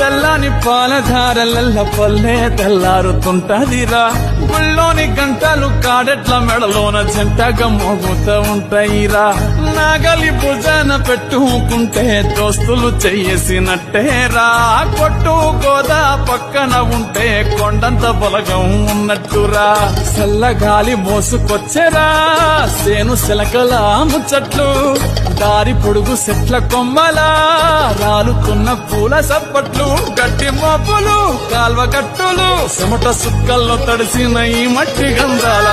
పాలధారలల్ల పల్లే తెల్లారుతుంటదిరా. గుళ్ళోని గంటలు కాడెట్ల మెడలోన జంటగా మోగుతూ ఉంటాయిరా. నాగలి భుజాన పెట్టుకుంటే దోస్తులు చేసినట్టేరా కొట్టు గోదా పక్కన ఉంటే కొండంత బలగం ఉన్నట్టురా. చల్లగాలి మోసుకొచ్చేరా. సేను శిలకలా ముచ్చట్లు దారి పొడుగు చెట్ల కొమ్మలా. రాలుతున్న పూల సప్పట్లు గట్టి మోపులు కాల్వ కట్టులు చెమట సుక్కల్లో తడిసిన ఈ మట్టి గంధాల